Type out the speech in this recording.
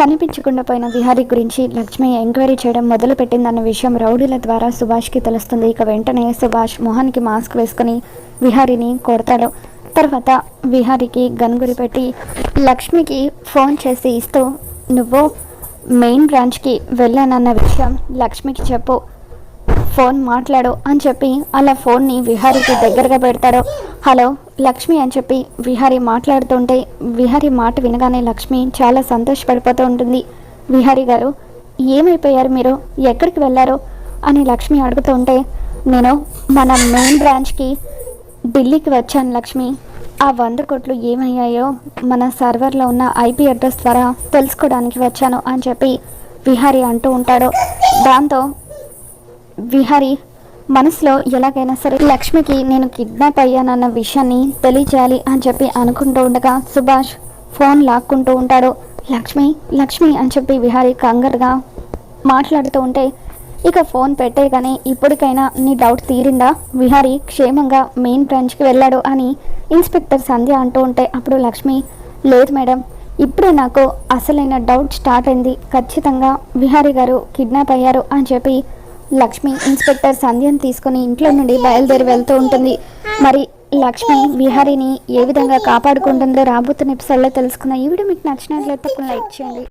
కనిపించకుండా పోయిన విహారీ గురించి లక్ష్మి ఎంక్వైరీ చేయడం మొదలుపెట్టిందన్న విషయం రౌడీల ద్వారా సుభాష్కి తెలుస్తుంది. ఇక వెంటనే సుభాష్ మొహానికి మాస్క్ వేసుకుని విహారీని కొడతాడు. తర్వాత విహారీకి గన్గురి పెట్టి లక్ష్మికి ఫోన్ చేసి ఇస్తూ నువ్వు మెయిన్ బ్రాంచ్కి వెళ్ళానన్న విషయం లక్ష్మికి చెప్పు. ఫోన్ మాట్లాడు అని చెప్పి అలా ఫోన్ని విహారీకి దగ్గరగా పెడతాడు. హలో లక్ష్మి అని చెప్పి విహారీ మాట్లాడుతుంటే విహారీ మాట వినగానే లక్ష్మి చాలా సంతోషపడిపోతూ ఉంటుంది. విహారీ గారు ఏమైపోయారు మీరు? ఎక్కడికి వెళ్ళారు? అని లక్ష్మి అడుగుతుంటే నేను మన మెయిన్ బ్రాంచ్కి ఢిల్లీకి వచ్చాను లక్ష్మి. ఆ వంద కోట్లు ఏమయ్యాయో మన సర్వర్లో ఉన్న ఐపీ అడ్రస్ ద్వారా తెలుసుకోవడానికి వచ్చాను అని చెప్పి విహారీ అంటూ ఉంటాడు. దాంతో విహారీ మనసులో ఎలాగైనా సరే లక్ష్మికి నేను కిడ్నాప్ అయ్యానన్న విషయాన్ని తెలియచేయాలి అని చెప్పి అనుకుంటూ ఉండగా సుభాష్ ఫోన్ లాక్కుంటూ ఉంటాడు. లక్ష్మి లక్ష్మి అని చెప్పి విహారీ కంగారుగా మాట్లాడుతూ ఉంటే ఇక ఫోన్ పెట్టేయగానే ఇప్పటికైనా నీ డౌట్ తీరిందా? విహారీ క్షేమంగా మెయిన్ బ్రాంచ్కి వెళ్ళాడు అని ఇన్స్పెక్టర్ సంధ్య అంటూ ఉంటే అప్పుడు లక్ష్మి లేదు మేడం ఇప్పుడే నాకు అసలైన డౌట్ స్టార్ట్ అయింది. ఖచ్చితంగా విహారీ గారు కిడ్నాప్ అయ్యారు అని చెప్పి లక్ష్మి ఇన్స్పెక్టర్ సంధ్యను తీసుకుని ఇంట్లో నుండి బయలుదేరి వెళ్తూ ఉంటుంది. మరి లక్ష్మి విహారీని ఏ విధంగా కాపాడుకుంటుందో రాబోతున్న ఎపిసోడ్లో తెలుసుకున్న ఈ వీడియో మీకు నచ్చినట్లయితే లైక్ చేయండి.